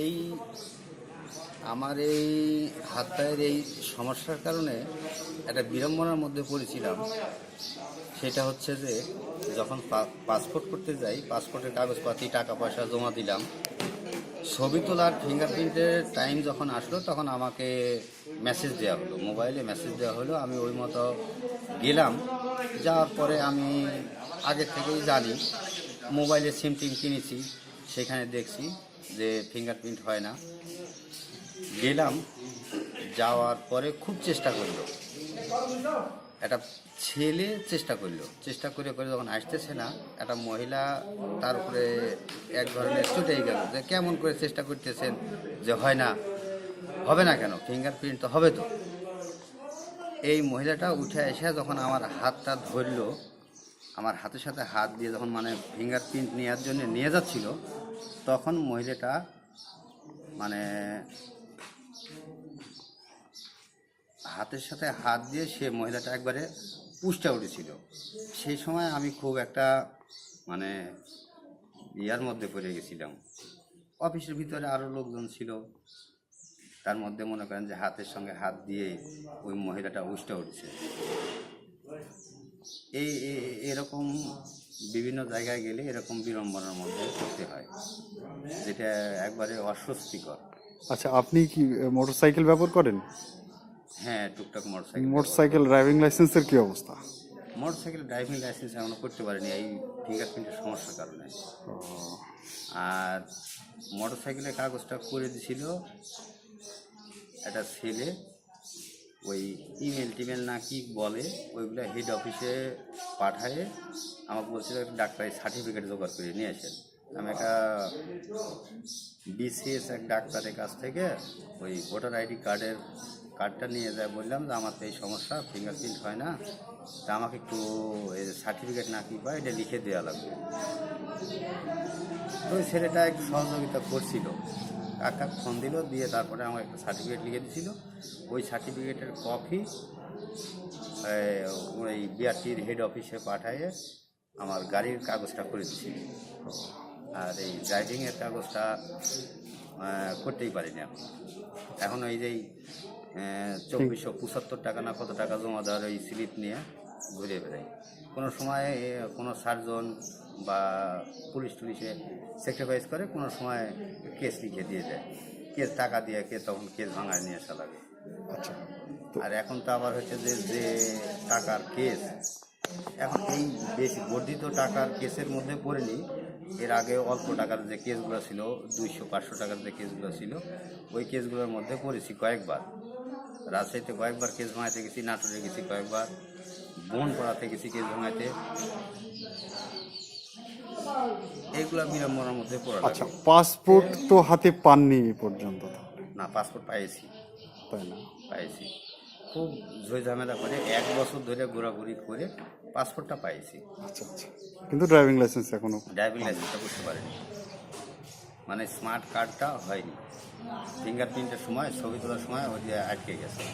এই আমার এই হাত পায়ের এই সমস্যার কারণে একটা বিড়ম্বনার মধ্যে পড়েছিলাম। সেটা হচ্ছে যে, যখন পাসপোর্ট করতে যাই পাসপোর্টের কাগজপাতি টাকা পয়সা জমা দিলাম, ছবি তোলার ফিঙ্গারপ্রিন্টের টাইম যখন আসলো, তখন আমাকে মেসেজ দেওয়া হলো। মোবাইলে মেসেজ দেওয়া হলো, আমি ওই মতো গেলাম। যাওয়ার পরে আমি আগে থেকেই জানি মোবাইলে সিম টিম কিনেছি, সেখানে দেখছি। যে ফিঙ্গারপ্রিন্ট হয় না। গেলাম, যাওয়ার পরে খুব চেষ্টা করল। একটা ছেলে চেষ্টা করল। চেষ্টা করে করে যখন আসতেছে না, একটা মহিলা তার উপরে এক ধরনের চটেই গেল যে কেমন করে চেষ্টা করতেছেন যে হয় না, হবে না কেন? ফিঙ্গারপ্রিন্ট তো হবে তো। এই মহিলাটা উঠে এসে যখন আমার হাতটা ধরলো আমার হাতের সাথে হাত দিয়ে যখন মানে ফিঙ্গার প্রিন্ট নেওয়ার জন্য নিয়ে যাচ্ছিল, তখন মহিলাটা মানে হাতের সাথে হাত দিয়ে সে মহিলাটা একবারে পুষ্টা উঠেছিল সেই সময় আমি খুব একটা মানে ইয়ার মধ্যে পড়ে গেছিলাম। অফিসের ভিতরে আরও লোকজন ছিল। তার মধ্যে মনে করেন যে হাতের সঙ্গে হাত দিয়ে ওই মহিলাটা উষ্টা উঠেছে এই এরকম বিভিন্ন জায়গায় গেলে এরকম বিড়ম্বনার মধ্যে পড়তে হয় যেটা একবারে অস্বস্তিকর। আচ্ছা আপনি কি মোটরসাইকেল ব্যবহার করেন? হ্যাঁ টুকটাক মোটরসাইকেল মোটরসাইকেল ড্রাইভিং লাইসেন্সের কি অবস্থা? মোটরসাইকেল ড্রাইভিং লাইসেন্স এখনও করতে পারিনি এই ফিঙ্গারপ্রিন্টের সমস্যার কারণে। আর মোটরসাইকেলের কাগজটা করে দিছিল একটা ছেলে ওই ইমেল টিমেল না কি বলে, ওইগুলো হেড অফিসে পাঠায়ে আমাকে বলছিল একটা ডাক্তারি সার্টিফিকেট জোগাড় করে নিয়ে আসেন। আমি একটা বিসিএস এক ডাক্তারের কাছ থেকে ওই ভোটার আইডি কার্ডের কার্ডটা নিয়ে যায়, বললাম যে আমার তো এই সমস্যা ফিঙ্গারপ্রিন্ট হয় না, তা আমাকে একটু সার্টিফিকেট না কি পায় এটা লিখে দেওয়া লাগবে। তো ওই ছেলেটা একটু সহযোগিতা করছিল। কাকা ফোন দিল, দিয়ে তারপরে আমার একটা সার্টিফিকেট লিখে দিছিল ওই সার্টিফিকেটের কপি ওই বিআরটির হেড অফিসে পাঠিয়ে আমার গাড়ির কাগজটা করে দিচ্ছিল আর এই ড্রাইভিংয়ের কাগজটা করতেই পারিনি এখন এখন ওই যে চব্বিশশো পঁচাত্তর টাকা না কত টাকা জমা দেওয়ার ওই স্লিপ নিয়ে ঘুরে বেড়াই। কোনো সময় কোনো সার্জন বা পুলিশ টুলিশে স্যাক্রিফাইস করে কোনো সময় কেস লিখে দিয়ে দেয়। কেস টাকা দিয়ে কে তখন কেস ভাঙায় নিয়ে আসা লাগে। আচ্ছা। আর এখন তো আবার হচ্ছে যে যে টাকার কেস এখন এই বেশি বর্ধিত টাকার কেসের মধ্যে পড়েনি এর আগে অল্প টাকার যে কেসগুলো ছিল দুইশো পাঁচশো টাকার যে কেসগুলো ছিল ওই কেসগুলোর মধ্যে পড়েছি কয়েকবার। রাজশাহীতে কয়েকবার কেস ভাঙাইতে গেছি নাটোরে গেছি কয়েকবার বোন পড়াতে গেছি কেস ভাঙাইতে। এইগুলো বিড়ম্বনার মধ্যে পড়া আচ্ছা পাসপোর্ট তো হাতে পাননি এ পর্যন্ত। না পাসপোর্ট পাইছি তাই না? পাইছি খুব ঝামেলা করে এক বছর ধরে ঘোরাঘুরি করে পাসপোর্টটা পাইছি আচ্ছা আচ্ছা। কিন্তু ড্রাইভিং লাইসেন্স এখনও ড্রাইভিং লাইসেন্সটা করতে পারিনি। মানে স্মার্ট কার্ডটা হয়নি। ফিঙ্গারপ্রিন্টের সময় ছবি তোলার সময় ওই যে আটকে গেছে।